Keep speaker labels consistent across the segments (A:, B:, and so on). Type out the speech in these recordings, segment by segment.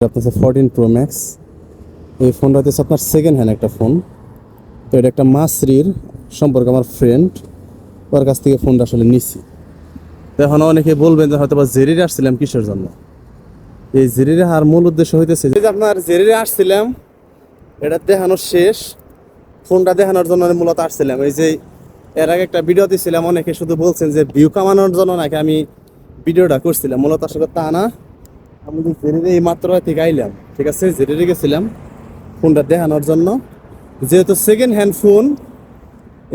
A: আপনার fourteen pro max এই ফোনটা হচ্ছে আপনার সেকেন্ড হ্যান্ড একটা ফোন তো এটা একটা মাসরির সম্পর্কে আমার ফ্রেন্ড ওর কাছ থেকে ফোনটা আসলে নিছি। তো এখন অনেকে বলবেন যে হয়তো বা জেরিরে আসছিলাম কিসের জন্য? এই জেরিরে আর মূল উদ্দেশ্য হইতেছে যে আপনার জেরিরে আসছিলাম, এটা দেখানো শেষ। ফোনটা দেখানোর জন্য মূলত আসছিলাম। এই যে এর আগে একটা ভিডিও দিছিলাম, অনেকে শুধু বলছেন যে ভিউ কামানোর জন্য নাকি আমি ভিডিওটা করছিলাম। মূলত আসলে তা না। আমি তো জেরিরে এই মাত্র থেকে আইলাম ঠিক আছে? জেরিরে গেছিলাম ফোনটা দেখানোর জন্য। যেহেতু সেকেন্ড হ্যান্ড ফোন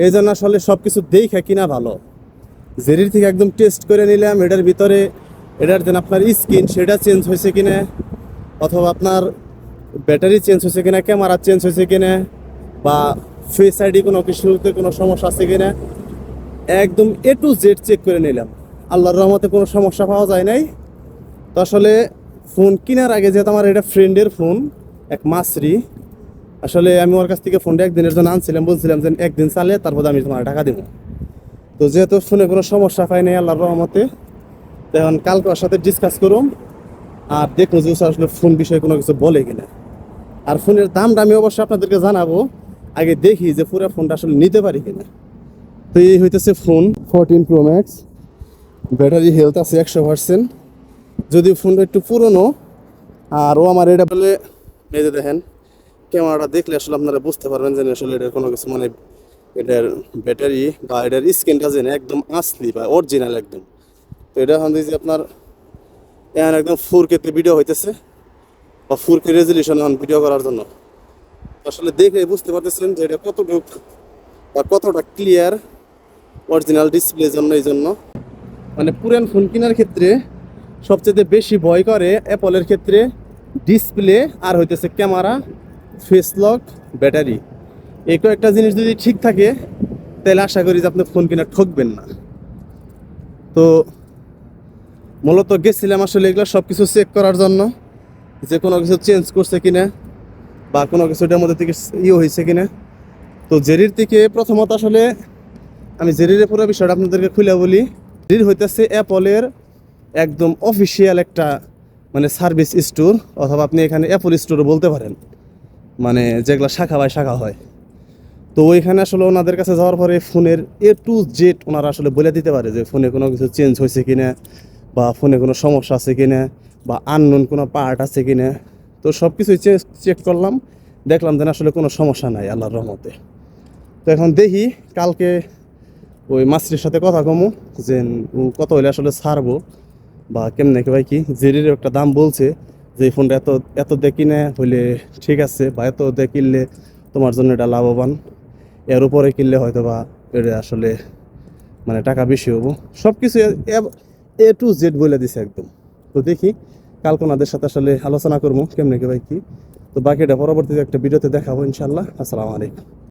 A: এই জন্য আসলে সব কিছু দেখে কিনা ভালো। জেরির থেকে একদম টেস্ট করে নিলাম, এটার ভিতরে, এটার যেন আপনার স্ক্রিন সেটা চেঞ্জ হয়েছে কিনা, অথবা আপনার ব্যাটারি চেঞ্জ হয়েছে কিনা ক্যামেরা চেঞ্জ হয়েছে কিনা, বা ফেস আইডি কোনো কিছুতে কোনো সমস্যা আছে কিনা, একদম এ টু জেড চেক করে নিলাম। আল্লাহর রহমতে কোনো সমস্যা পাওয়া যায় নাই। তো আসলে ফোন কেনার আগে যেহেতু আমার এটা ফ্রেন্ডের ফোন, এক মাসরি, আসলে আমি ওর কাছ থেকে ফোনটা একদিনের জন্য আনছিলাম, বলছিলাম যে একদিন চালে তারপর আমি তোমার টাকা দেবো। তো যেহেতু ফোনে কোনো সমস্যা পাই নাই, আল্লাহর রহমতে, তো এখন কালকে ওর সাথে ডিসকাস করুম, আর দেখুন যে আসলে ফোন বিষয়ে কোনো কিছু বলে কিনা। আর ফোনের দামটা আমি অবশ্যই আপনাদেরকে জানাব, আগে দেখি যে পুরো ফোনটা আসলে নিতে পারি কিনা। তো এই হইতেছে phone fourteen pro max battery health আছে একশো পার্সেন্ট যদি ফোনটা একটু পুরনো, আর ও আমার এটা বলে যে দেখেন, ক্যামেরাটা দেখলে আসলে আপনারা বুঝতে পারবেন যে আসলে এটার কোনো কিছু মানে এটার ব্যাটারি বা এটার স্ক্রিনটা যে একদম আসলি বা অরিজিনাল একদম। তো এটা এখন যে আপনার, এখন একদম ফোর কেতে ভিডিও হইতেছে, বা ফোর কে রেজলিউশন এখন ভিডিও করার জন্য। আসলে দেখে বুঝতে পারতেছেন যে এটা কতটুকু বা কতটা ক্লিয়ার অরিজিনাল ডিসপ্লের জন্য, এই জন্য। মানে পুরান ফোন কেনার ক্ষেত্রে সবচেয়ে বেশি ভয় করে অ্যাপলের ক্ষেত্রে ডিসপ্লে আর হইতেছে ক্যামেরা ফেস লক ব্যাটারি এই কয়েকটা জিনিস যদি ঠিক থাকে, তাহলে আশা করি যে আপনি ফোন কিনা ঠকবেন না। তো মূলত গেছিলাম আসলে এগুলো সব কিছু চেক করার জন্য। যে কোনো কিছু চেঞ্জ করছে কিনা বা কোনো কিছু এটার মধ্যে থেকে ইয়ে হয়েছে কিনা। তো জেরির থেকে প্রথমত আসলে আমি জেরির পুরো বিষয়টা আপনাদেরকে খুলে বলি। জেরির হইতেছে অ্যাপলের একদম অফিসিয়াল একটা মানে সার্ভিস স্টোর অথবা আপনি এখানে অ্যাপল স্টোরও বলতে পারেন। মানে যেগুলো শাখা বাই শাখা হয়। তো ওইখানে আসলে ওনাদের কাছে যাওয়ার পরে ফোনের এ টু জেড ওনারা আসলে বলে দিতে পারে যে ফোনে কোনো কিছু চেঞ্জ হয়েছে কি না বা ফোনে কোনো সমস্যা আছে কি না বা আননোন কোনো পার্ট আছে কি না তো সব কিছুই চেক করলাম, দেখলাম যে না, আসলে কোনো সমস্যা নাই আল্লাহর রহমতে। তো এখন দেখি, কালকে ওই মাস্ত্রির সাথে কথা কমু, যে কত হইলে আসলে ছাড়বো। বা কেমনে ভাই, কি জেরির একটা দাম বলছে যে এই ফোনটা এত এত দেখি না হইলে ঠিক আছে বা এত দিয়ে কিনলে তোমার জন্য এটা লাভবান। এর উপরে কিনলে হয়তো বা এটা আসলে মানে টাকা বেশি হব। সব কিছু এ টু জেড বলে দিছে একদম। তো দেখি, কালকে ওনাদের সাথে আসলে আলোচনা করব, কেমনে ভাই, কি? তো বাকিটা পরবর্তীতে একটা ভিডিওতে দেখাবো ইনশাল্লাহ আসসালামু আলাইকুম।